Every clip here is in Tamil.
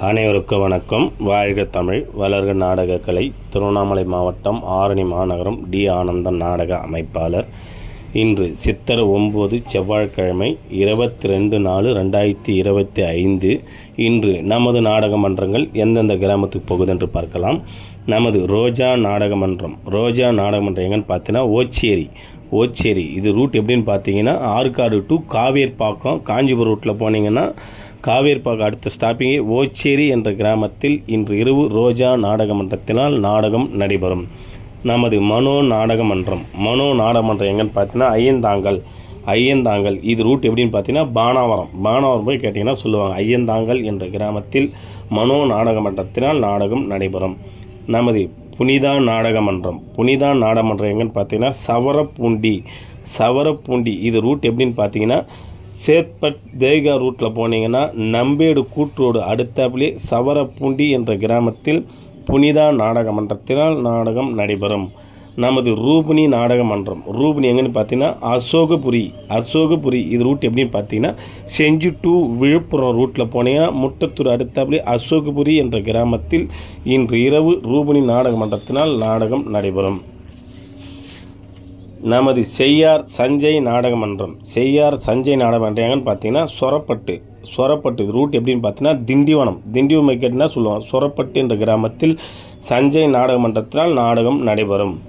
அனைவருக்கும் வணக்கம். வாழ்க தமிழ் வளர்க நாடகக்கலை திருவண்ணாமலை மாவட்டம் ஆரணி மாநகரம் டி ஆனந்தன் நாடக அமைப்பாளர். இன்று சித்திரை ஒம்பது செவ்வாய்க்கிழமை இருபத்தி ரெண்டு நாலு ரெண்டாயிரத்தி இருபத்தி ஐந்து. இன்று நமது நாடக மன்றங்கள் எந்தெந்த கிராமத்துக்கு போகுது என்று பார்க்கலாம். நமது ரோஜா நாடக மன்றம். ரோஜா நாடக மன்றம் எங்கன்னு பார்த்தீங்கன்னா ஓச்சேரி. ஓச்சேரி. இது ரூட் எப்படின்னு பார்த்தீங்கன்னா ஆற்காடு டு காவேர்பாக்கம் காஞ்சிபுரம் ரூட்டில் போனீங்கன்னா காவேர்பாக்கம் அடுத்த ஸ்டாப்பிங்கே ஓச்சேரி என்ற கிராமத்தில் இன்று இரவு ரோஜா நாடக மன்றத்தினால் நாடகம் நடைபெறும். நமது மனோ நாடக மன்றம். மனோ நாடக மன்றம் எங்கன்னு பார்த்தீங்கன்னா ஐயந்தாங்கல். ஐயந்தாங்கல். இது ரூட் எப்படின்னு பார்த்தீங்கன்னா பானாவரம். பானாவரம் போய் கேட்டிங்கன்னா சொல்லுவாங்க. ஐயந்தாங்கல் என்ற கிராமத்தில் மனோ நாடக மன்றத்தினால் நாடகம் நடைபெறும். நமது புனிதா நாடக மன்றம். புனிதா நாடக மன்றம் எங்கன்னு பார்த்தீங்கன்னா சவரப்பூண்டி. சவரப்பூண்டி. இது ரூட் எப்படின்னு பார்த்தீங்கன்னா சேத்பட் தேகா ரூட்டில் போனீங்கன்னா நம்பேடு கூற்றோடு அடுத்தாப்புலே சவரப்பூண்டி என்ற கிராமத்தில் புனிதா நாடக மன்றத்தினால் நாடகம் நடைபெறும். நமது ரூபினி நாடக மன்றம் ரூபினி எங்கன்னு பார்த்தீங்கன்னா அசோகபுரி அசோகபுரி இது ரூட் எப்படின்னு பார்த்தீங்கன்னா செஞ்சு டு விழுப்புரம் ரூட்டில் போனீங்கன்னா முட்டத்தூர் அடுத்தபடி அசோகபுரி என்ற கிராமத்தில் இன்று இரவு ரூபினி நாடக மன்றத்தினால் நாடகம் நடைபெறும். நமது செய்யார் சஞ்சய் நாடகமன்றம். செய்யார் சஞ்சய் நாடகமன்றம் எங்கன்னு பார்த்தீங்கன்னா சொரப்பட்டு. சொரப்பட்டு ரூட் எப்படின்னு பார்த்தீங்கன்னா திண்டிவனம். திண்டிவனம் மைக்கெட்னா சொல்லுவோம் சொரப்பட்டு என்ற கிராமத்தில் சஞ்சய் நாடகமன்றத்தினால் நாடகம் நடைபெறும்.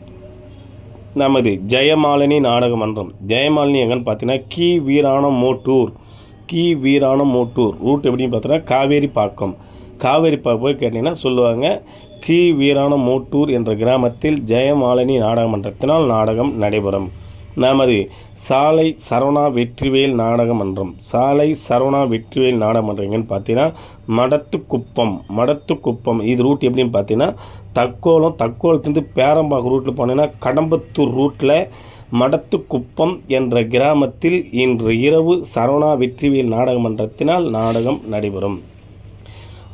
நமது ஜெயமாலினி நாடகமன்றம். ஜெயமாலினி எங்கன்னு பார்த்தீங்கன்னா கி. வீராணம் மோட்டூர் கி. வீராணம் மோட்டூர் ரூட் எப்படின்னு பார்த்தீங்கன்னா காவேரி பாக்கம் காவேரி போய் கேட்டிங்கன்னா சொல்லுவாங்க கி. வீரான மோட்டூர் என்ற கிராமத்தில் ஜெயமாலினி நாடகமன்றத்தினால் நாடகம் நடைபெறும். நமது சாலை சரவணா வெற்றிவேல் நாடகமன்றம் சாலை சரவணா வெற்றிவேல் நாடகமன்றங்கன்னு பார்த்தீங்கன்னா மடத்துக்குப்பம் மடத்துக்குப்பம். இது ரூட் எப்படின்னு பார்த்தீங்கன்னா தக்கோலம் தக்கோலத்துலேருந்து பேரம்பாக்கம் ரூட்டில் போனீங்கன்னா கடம்பத்தூர் ரூட்டில் மடத்துக்குப்பம் என்ற கிராமத்தில் இன்று இரவு சரவணா வெற்றிவேல் நாடகமன்றத்தினால் நாடகம் நடைபெறும்.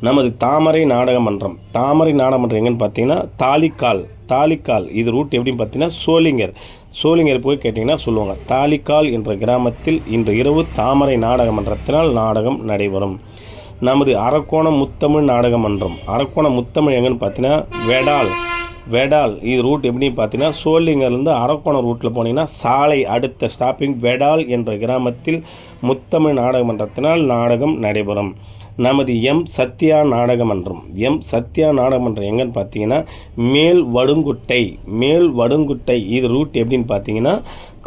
நமது தாமரை நாடக மன்றம். தாமரை நாடக மன்றம் எங்கன்னு பார்த்தீங்கன்னா தாலிக்கால். தாலிக்கால் இது ரூட் எப்படின்னு பார்த்தீங்கன்னா சோளிங்கர். சோளிங்கர் போய் கேட்டிங்கன்னா சொல்லுவாங்க. தாலிக்கால் என்ற கிராமத்தில் இன்று இரவு தாமரை நாடக மன்றத்தினால் நாடகம் நடைபெறும். நமது அரக்கோணம் முத்தமிழ் நாடக மன்றம். அரக்கோணம் முத்தமிழ் எங்கன்னு பார்த்தீங்கன்னா வெடால். வெடால் இது ரூட் எப்படின்னு பார்த்தீங்கன்னா சோழிங்கர்லேருந்து அரக்கோணம் ரூட்டில் போனீங்கன்னா சாலை அடுத்த ஸ்டாப்பிங் வெடால் என்ற கிராமத்தில் முத்தமிழ் நாடக மன்றத்தினால் நாடகம் நடைபெறும். நமது எம் சத்யா நாடகமன்றம் எம் சத்யா நாடகமன்றம் எங்கன்னு பார்த்தீங்கன்னா மேல் வடுங்குட்டை மேல் வடுங்குட்டை இது ரூட் எப்படின்னு பார்த்தீங்கன்னா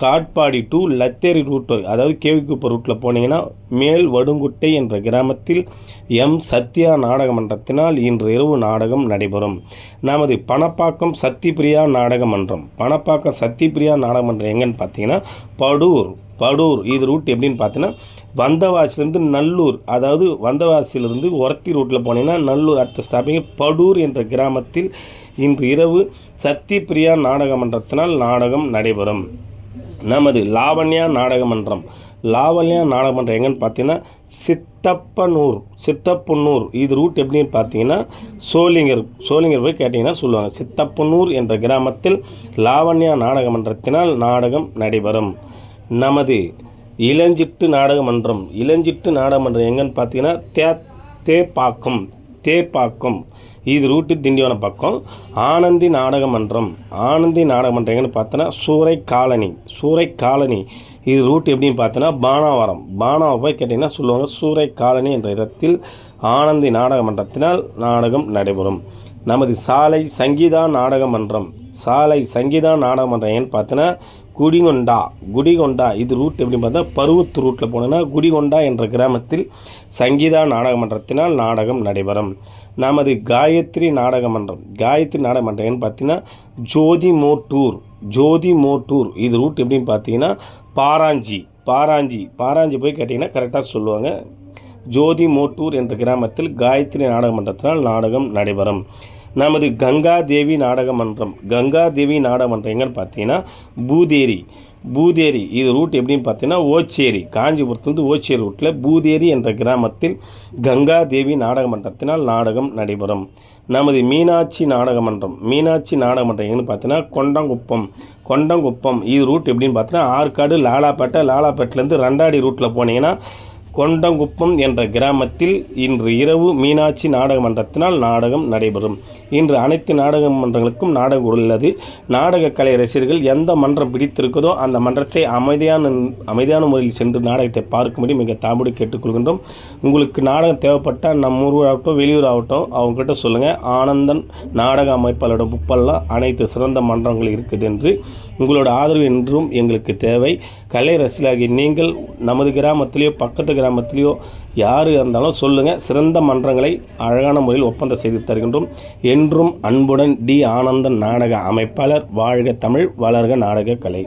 காட்பாடி டு லத்தேரி ரூட் அதாவது கேவிக்குப்பர் ரூட்டில் போனீங்கன்னா மேல் வடுங்குட்டை என்ற கிராமத்தில் எம் சத்யா நாடக மன்றத்தினால் இன்று இரவு நாடகம் நடைபெறும். நமது பணப்பாக்கம் சத்திபிரியா நாடக மன்றம் பணப்பாக்கம் சத்திப்பிரியா நாடக மன்றம் எங்கன்னு பார்த்தீங்கன்னா படூர். படூர் இது ரூட் எப்படின்னு பார்த்தீங்கன்னா வந்தவாசிலேருந்து நல்லூர் அதாவது வந்தவாசியிலிருந்து ஒரத்தி ரூட்டில் போனீங்கன்னா நல்லூர் அடுத்த ஸ்டாப்பிங் படூர் என்ற கிராமத்தில் இன்று இரவு சத்திப்பிரியா நாடக மன்றத்தினால் நாடகம் நடைபெறும். நமது லாவண்யா நாடக மன்றம். லாவண்யா நாடக மன்றம் எங்கன்னு பார்த்தீங்கன்னா சித்தப்பனூர் சித்தப்பனூர் இது ரூட் எப்படின்னு பார்த்தீங்கன்னா சோளிங்கர் சோளிங்கர் போய் கேட்டிங்கன்னா சொல்லுவாங்க. சித்தப்பனூர் என்ற கிராமத்தில் லாவண்யா நாடக மன்றத்தினால் நாடகம் நடைபெறும். நமது இளஞ்சிட்டு நாடகமன்றம். இளஞ்சிட்டு நாடகமன்றம் எங்கன்னு பார்த்தீங்கன்னா தே தேப்பாக்கம் தேப்பாக்கம் இது ரூட்டு திண்டிவனம் பக்கம். ஆனந்தி நாடக மன்றம் ஆனந்தி நாடகமன்றம் எங்கன்னு பார்த்தோன்னா சூறை காலனி சூறை காலனி இது ரூட் எப்படின்னு பார்த்தோன்னா பானாவரம். பானாவை போய் கேட்டிங்கன்னா சொல்லுவாங்க சூறை காலனி என்ற இடத்தில் ஆனந்தி நாடகமன்றத்தினால் நாடகம் நடைபெறும். நமது சாலை சங்கீதா நாடக மன்றம் சாலை சங்கீதா நாடகமன்றம் ஏன்னு பார்த்தோன்னா குடிகொண்டா குடிகொண்டா இது ரூட் எப்படின்னு பார்த்தா பருவத்து ரூட்டில் போனோன்னா குடிகொண்டா என்ற கிராமத்தில் சங்கீதா நாடக மன்றத்தினால் நாடகம் நடைபெறும். நமது காயத்ரி நாடக மன்றம் காயத்ரி நாடக மன்றம்னு பார்த்தீங்கன்னா ஜோதி மோட்டூர் ஜோதி மோட்டூர் இது ரூட் எப்படின்னு பார்த்தீங்கன்னா பாராஞ்சி பாராஞ்சி பாராஞ்சி போய் கேட்டிங்கன்னா கரெக்டாக சொல்லுவாங்க. ஜோதி மோட்டூர் என்ற கிராமத்தில் காயத்ரி நாடக மன்றத்தினால் நாடகம் நடைபெறும். நமது கங்கா தேவி நாடக மன்றம் கங்காதேவி நாடக மன்றம் எங்கன்னு பார்த்தீங்கன்னா பூதேரி. பூதேரி இது ரூட் எப்படின்னு பார்த்தீங்கன்னா ஓச்சேரி. காஞ்சிபுரத்துலேருந்து ஓச்சேரி ரூட்டில் பூதேரி என்ற கிராமத்தில் கங்காதேவி நாடக மன்றத்தினால் நாடகம் நடைபெறும். நமது மீனாட்சி நாடக மன்றம் மீனாட்சி நாடக மன்றம் எங்கன்னு பார்த்தீங்கன்னா கொண்டங்குப்பம். கொண்டங்குப்பம் இது ரூட் எப்படின்னு பார்த்தீங்கன்னா ஆற்காடு லாலாப்பேட்டை. லாலாப்பேட்டிலேருந்து ரெண்டாடி ரூட்டில் போனீங்கன்னா கொண்டங்குப்பம் என்ற கிராமத்தில் இன்று இரவு மீனாட்சி நாடக மன்றத்தினால் நாடகம் நடைபெறும். இன்று அனைத்து நாடக மன்றங்களுக்கும் நாடகம் உள்ளது. நாடக கலை ரசிகர்கள் எந்த மன்றம் பிடித்திருக்குதோ அந்த மன்றத்தை அமைதியான அமைதியான முறையில் சென்று நாடகத்தை பார்க்கும்படி மிக தாமுடி கேட்டுக்கொள்கின்றோம். உங்களுக்கு நாடகம் தேவைப்பட்டால் நம்ம ஊர் ஆகட்டும் வெளியூர் ஆகட்டும் அவங்ககிட்ட சொல்லுங்கள் ஆனந்தன் நாடக அமைப்பாளரோட புப்பெல்லாம் அனைத்து சிறந்த மன்றங்கள் இருக்குது என்று. உங்களோட ஆதரவு என்றும் எங்களுக்கு தேவை. கலை ரசிகராகி நீங்கள் நமது கிராமத்திலேயோ பக்கத்து கிராமத்திலேயோ யார் இருந்தாலும் சொல்லுங்கள் சிறந்த மன்றங்களை அழகான முறையில் ஒப்பந்தம் செய்து தருகின்றோம். என்றும் அன்புடன் டி. ஆனந்தன் நாடக அமைப்பாளர் வாழ்க தமிழ் வளர்க நாடக கலை.